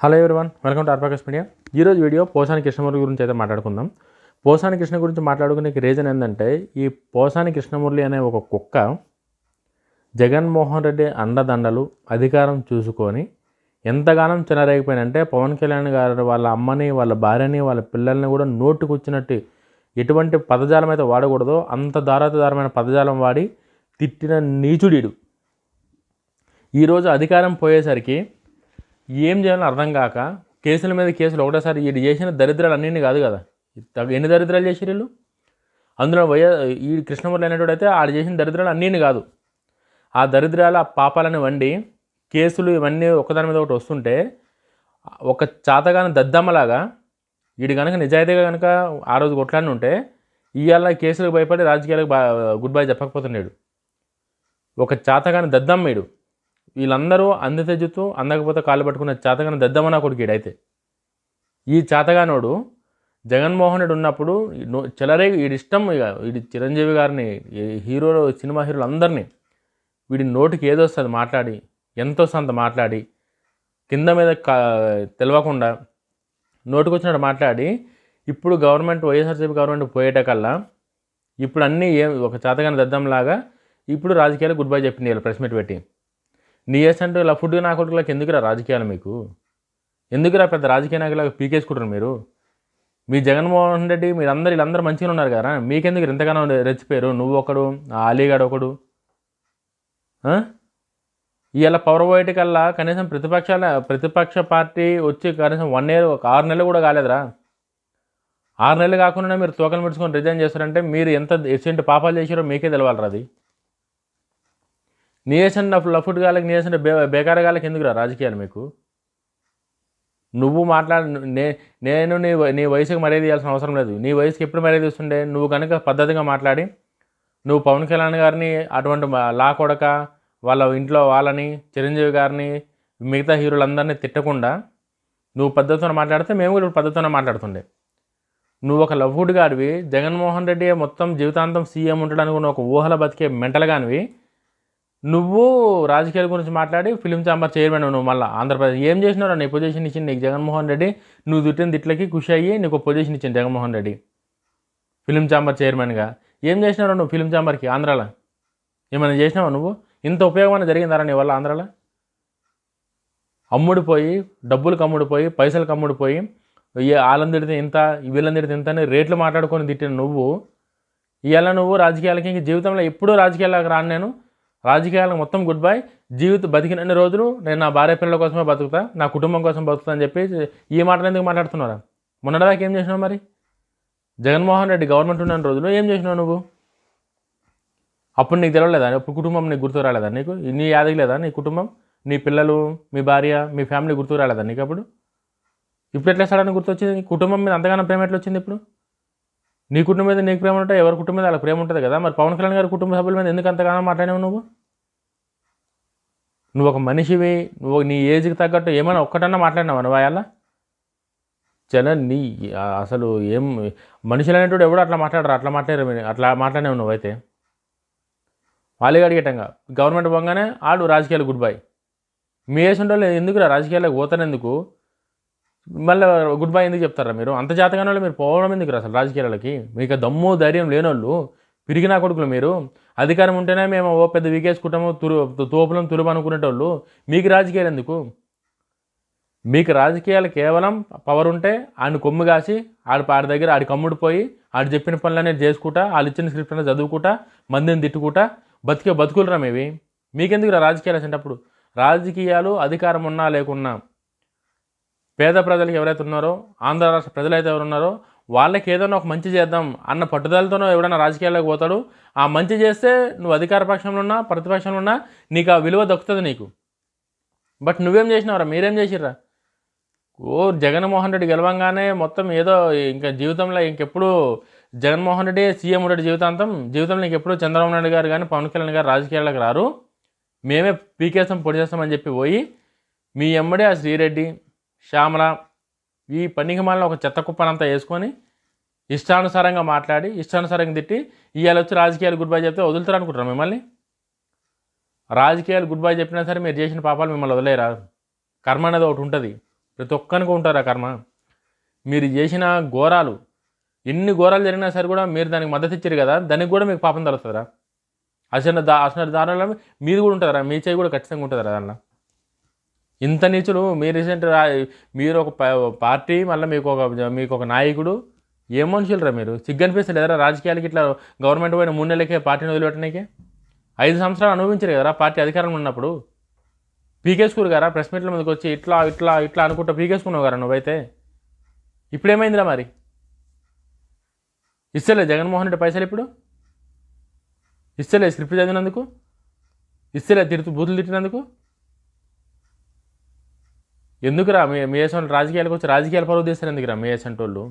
Hello everyone welcome to ఆర్పాకస్ media ఈరోజు video Posani Krishnamurthy గురించి అయితే మాట్లాడుకుందాం. పోసాని కృష్ణ గురించి మాట్లాడుకునే రీజన్ ఏంటంటే ఈ పోసాని కృష్ణమూర్తి అనే ఒక కుక్క జగన్మోహన్ రెడ్డి అండదండలు అధికారం చూసుకొని ఎంతగానం చెలరేగిపోయినంటే పవన్ కళ్యాణ్ గారు వాళ్ళ అమ్మని వాళ్ళ భార్యని వాళ్ళ పిల్లల్ని కూడా నోటుకొచ్చినట్టు ఎటువంటి పదజాలం అయితే వాడకూడదో అంత దారాతదారమైన పదజాలం వాడి తిట్టిన నీచుడీడు. ఈరోజు అధికారం పోయేసరికి ఏం చేయాలని అర్థం కాక కేసుల మీద కేసులు ఒకటేసారి వీడు చేసిన దరిద్రాలు అన్నీ కాదు కదా. తగ- ఎన్ని దరిద్రాలు చేసిరు వీళ్ళు? అందులో వయ ఈ కృష్ణమూర్తి అనేటువంటి అయితే ఆడు చేసిన దరిద్రాలు అన్నీ కాదు. ఆ దరిద్రాలు ఆ పాపాలని వండి కేసులు ఇవన్నీ ఒకదాని మీద ఒకటి వస్తుంటే ఒక చాతగాని దద్దమ్మలాగా వీడు కనుక నిజాయితీగా కనుక ఆ రోజు కొట్లాడిని ఉంటే ఇవాళ కేసులకు భయపడి రాజకీయాలకు బా గుడ్ బై చెప్పకపోతున్నాడు. ఒక చాతగాని దద్దమ్మీడు వీళ్ళందరూ అందితే జుత్తు అందకపోతే కాళ్ళు పట్టుకున్న చాతగాని దద్దమ్మ నా కొడుకు ఈ చాతగానోడు జగన్మోహన్ రెడ్డి ఉన్నప్పుడు నో- చెలరే ఇక వీడి చిరంజీవి గారిని హీరో హీరోలు సినిమా హీరోలు అందరినీ వీడి నోటికి ఏదో వస్తుంది మాట్లాడి ఎంతో సంత మాట్లాడి కింద మీద కా తెలవకుండా నోటికొచ్చినట్టు మాట్లాడి ఇప్పుడు గవర్నమెంట్ వైఎస్ఆర్సీపీ గవర్నమెంట్ పోయేటకల్లా ఇప్పుడు అన్నీ ఏం ఒక చేతగాని దద్దంలాగా ఇప్పుడు రాజకీయాలు గుడ్ బై చెప్పింది వీళ్ళు ప్రెస్ మీట్ పెట్టి. నీ అంటే ఇలా ఫుడ్ నా కొడుకులకు ఎందుకురా రాజకీయాలు మీకు? ఎందుకురా పెద్ద రాజకీయ నాయకులకు పీకేసుకుంటారు మీరు? మీ జగన్మోహన్ రెడ్డి మీరందరూ వీళ్ళందరూ మంచిగా ఉన్నారు కదా? మీకెందుకు ఇంతగానో రెచ్చిపోయారు? నువ్వు ఒకడు అలీగాడు ఒకడు. ఇలా పవర్ పోయేటి కల్లా కనీసం ప్రతిపక్షాల ప్రతిపక్ష పార్టీ వచ్చి కనీసం వన్ ఇయర్ ఒక ఆరు నెలలు కూడా కాలేదురా. ఆరు నెలలు కాకుండా మీరు తోకలు పెట్టుకొని రిజైన్ చేస్తారంటే మీరు ఎంత ఎసెంట్ పాపాలు చేసారో మీకే తెలవాలరా అది. నీయసన్ లఫుట్ గాలకి నీయసన్ బే బేకార గాలకి ఎందుకురా రాజకీయాలు మీకు? నువ్వు మాట్లాడ నే నేను నీ నీ వయసుకి మర్యాద ఇవ్వాల్సిన అవసరం లేదు. నీ వయసుకి ఎప్పుడు మర్యాద ఇస్తుండే? నువ్వు కనుక పద్ధతిగా మాట్లాడి నువ్వు పవన్ కళ్యాణ్ గారిని అటువంటి లా కొడక వాళ్ళ ఇంట్లో వాళ్ళని చిరంజీవి గారిని మిగతా హీరోలందరినీ తిట్టకుండా నువ్వు పద్ధతితో మాట్లాడితే మేము కూడా పద్ధతితో మాట్లాడుతుండే. నువ్వు ఒక లవ్వుడ్ గారివి జగన్మోహన్ రెడ్డి మొత్తం జీవితాంతం సీఎం ఉంటాడని ఒక ఊహల బతికే మెంటల్ గానివి. నువ్వు రాజకీయాల గురించి మాట్లాడి ఫిలిం ఛాంబర్ చైర్మన్ నువ్వు మళ్ళీ ఆంధ్రప్రదేశ్. ఏం చేసినావు నీ పొజిషన్ ఇచ్చింది నీకు జగన్మోహన్ రెడ్డి. నువ్వు తిట్టిన దిట్లకి ఖుషి అయ్యి నీకు పొజిషన్ ఇచ్చింది జగన్మోహన్ రెడ్డి. ఫిలిం ఛాంబర్ చైర్మన్గా. ఏం చేసినావు నువ్వు ఫిలిం ఛాంబర్కి ఆంధ్రాలో? ఏమైనా చేసినావా నువ్వు? ఇంత ఉపయోగమైన జరిగిందారా నీ వల్ల ఆంధ్రాలో? అమ్ముడిపోయి డబ్బులు కమ్ముడిపోయి పైసలు కమ్ముడిపోయి ఏ ఇంత వీళ్ళని ఇంత అని రేట్లు మాట్లాడుకొని తిట్టిన నువ్వు ఇవాళ నువ్వు రాజకీయాలకి ఇంక జీవితంలో ఎప్పుడూ రాజకీయాలకు రాను నేను. రాజకీయాలకు మొత్తం గుడ్ బై జీవిత బతికినన్ని రోజులు? నేను నా భార్య పిల్లల కోసమే బతుకుతా నా కుటుంబం కోసం బతుకుతా అని చెప్పి ఈ మాటలు ఎందుకు మాట్లాడుతున్నారా? మొన్నటిదాకా ఏం చేసినావు మరి? జగన్మోహన్ రెడ్డి గవర్నమెంట్ ఉన్న రోజులు ఏం చేసినావు నువ్వు? అప్పుడు నీకు తెలవలేదా? అప్పుడు కుటుంబం నీకు గుర్తు రాలేదా నీకు? నీ యాదకి లేదా నీ కుటుంబం? నీ పిల్లలు మీ భార్య మీ ఫ్యామిలీ గుర్తు రాలేదా నీకు అప్పుడు? ఇప్పుడు ఎట్లా సడన్ గుర్తొచ్చింది? నీ కుటుంబం మీద అంతగానో ప్రేమ ఎట్లా వచ్చింది ఇప్పుడు? నీ కుటుంబం మీద నీకు ప్రేమ ఉంటే ఎవరి కుటుంబం మీద వాళ్ళకి ప్రేమ ఉంటుంది కదా? మరి పవన్ కళ్యాణ్ గారి కుటుంబ సభ్యుల మీద ఎందుకు అంతగానో మాట్లాడావు నువ్వు? నువ్వు ఒక మనిషివి నువ్వు నీ ఏజ్కి తగ్గట్టు ఏమైనా ఒక్కటన్నా మాట్లాడినావు నువ్వు అలా చాలా నీ అసలు ఏం మనుషులు అనేటువంటి ఎవడు అట్లా మాట్లాడరు అట్లా మాట్లాడారు అట్లా మాట్లాడినావు నువ్వైతే. వాళ్ళే అడిగేటంగా గవర్నమెంట్ పోగానే ఆడు రాజకీయాలు గుడ్ బై. మీ వేసి ఉండాలి ఎందుకు రాజకీయాలకు పోతాను ఎందుకు మళ్ళీ గుడ్ బై ఎందుకు చెప్తారా మీరు? అంత జాతకాన వాళ్ళు మీరు పోవడం ఎందుకు అసలు రాజకీయాలకి? మీకు దమ్ము ధైర్యం లేనోళ్ళు పిరిగిన కొడుకులు మీరు. అధికారం ఉంటేనే మేము ఓ పెద్ద వీకేసుకుంటాము తురు తోపులం తురుపు అనుకునేటోళ్ళు. మీకు రాజకీయాలు ఎందుకు? మీకు రాజకీయాలు కేవలం పవర్ ఉంటే ఆయన కొమ్ము కాసి ఆడి ఆడి దగ్గర ఆడి కమ్ముడు పోయి ఆడు చెప్పిన పనులనే చేసుకుంటా వాళ్ళు ఇచ్చిన స్క్రిప్ట్ అనేది చదువుకుంటా మందిని తిట్టుకుంటా బతికే బతుకులరా మేవి మీకెందుకు రాజకీయాలు వచ్చేటప్పుడు రాజకీయాలు అధికారం ఉన్నా లేకున్నా పేద ప్రజలకు ఎవరైతే ఉన్నారో ఆంధ్ర రాష్ట్ర ప్రజలు అయితే ఎవరు ఉన్నారో వాళ్ళకి ఏదైనా ఒక మంచి చేద్దాం అన్న పట్టుదలతోనో ఎవడైనా రాజకీయాల్లోకి పోతాడు. ఆ మంచి చేస్తే నువ్వు అధికార పక్షంలో ఉన్నా ప్రతిపక్షంలో ఉన్నా నీకు ఆ విలువ దక్కుతుంది నీకు. బట్ నువ్వేం చేసినావురా? మీరేం చేసిర్రా? ఓ జగన్మోహన్ రెడ్డి గెలవంగానే మొత్తం ఏదో ఇంకా జీవితంలో ఇంకెప్పుడు జగన్మోహన్ రెడ్డి సీఎం ఉంటాడు జీవితాంతం జీవితంలో ఇంకెప్పుడు చంద్రబాబు నాయుడు గారు కానీ పవన్ కళ్యాణ్ గారు రాజకీయాలకు రారు. మేమే పీకేస్తాం పొడి చేస్తామని చెప్పి పోయి మీ ఎమ్మడే ఆ శ్రీరెడ్డి శ్యామల ఈ పన్నికమాలను ఒక చెత్త కుప్పనంతా వేసుకొని ఇష్టానుసారంగా మాట్లాడి ఇష్టానుసారంగా తిట్టి ఇవాళ వచ్చి రాజకీయాలు గుడ్ బై చెప్తే వదులుతారు అనుకుంటారు మిమ్మల్ని? రాజకీయాలు గుడ్ బై చెప్పినా సరే మీరు చేసిన పాపాలు మిమ్మల్ని వదిలేరా కర్మ అనేది ఒకటి ఉంటుంది. ప్రతి ఒక్కరికి ఉంటారు ఆ కర్మ? మీరు చేసిన ఘోరాలు ఎన్ని ఘోరాలు జరిగినా సరే కూడా మీరు దానికి మద్దతు ఇచ్చారు కదా దానికి కూడా మీకు పాపం తలుస్తుందా? అసలు దా అసలు దానిలో మీరు కూడా ఉంటుందా? మీ చేయి కూడా ఖచ్చితంగా ఉంటుందా దానిలో? ఇంత నీచులు మీ రీసెంట్ మీరు ఒక పార్టీ మళ్ళీ మీకు ఒక మీకు ఒక నాయకుడు ఏం మనుషులరా మీరు? సిగ్గనిపిస్తుంది లేదరా రాజకీయాలకి ఇట్లా గవర్నమెంట్ పోయిన మూడు నెలలకే పార్టీని వదిలిపెట్టడానికి ఐదు సంవత్సరాలు అనుభవించారు కదరా పార్టీ అధికారంలో ఉన్నప్పుడు? పీకేసుకురు గారా? ప్రెస్ మీట్ల మీదకి వచ్చి ఇట్లా ఇట్లా ఇట్లా అనుకుంటా పీకేసుకున్నావు గారా నువ్వైతే? ఇప్పుడేమైందిరా మరి? ఇస్తలే జగన్మోహన్ రెడ్డి పైసలు ఇప్పుడు? ఇస్తలే స్క్రిప్ట్ చదివినందుకు? ఇస్తలే తిరుతూ బూతులు తిట్టినందుకు? ఎందుకురా? మీ మీ వేసిన రాజకీయాలకు వచ్చి రాజకీయాలు పరువు తీస్తారు ఎందుకురా మీ వేసిన వాళ్ళు?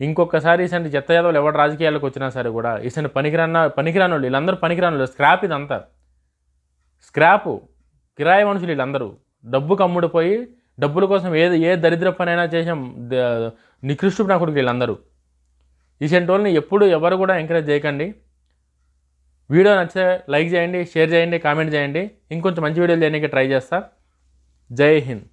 ఇంకొకసారి ఇసంటి చెత్త యాదవులు ఎవరు రాజకీయాలకు వచ్చినా సరే కూడా ఇసంటి పనికిరాన్న పనికిరాని వాళ్ళు వీళ్ళందరూ పనికిరాని వాళ్ళు. స్క్రాప్ ఇదంతా స్క్రాపు. కిరాయి మనుషులు వీళ్ళందరూ. డబ్బుకు కమ్ముడిపోయి డబ్బుల కోసం ఏ ఏ దరిద్ర పనైనా చేసాం నికృష్టు నా కొడుకు వీళ్ళందరూ. ఇసంటి వాళ్ళని ఎప్పుడు ఎవరు కూడా ఎంకరేజ్ చేయకండి. వీడియో నచ్చితే లైక్ చేయండి షేర్ చేయండి కామెంట్ చేయండి. ఇంకొంచెం మంచి వీడియోలు చేయడానికి ట్రై చేస్తా. జై హింద్.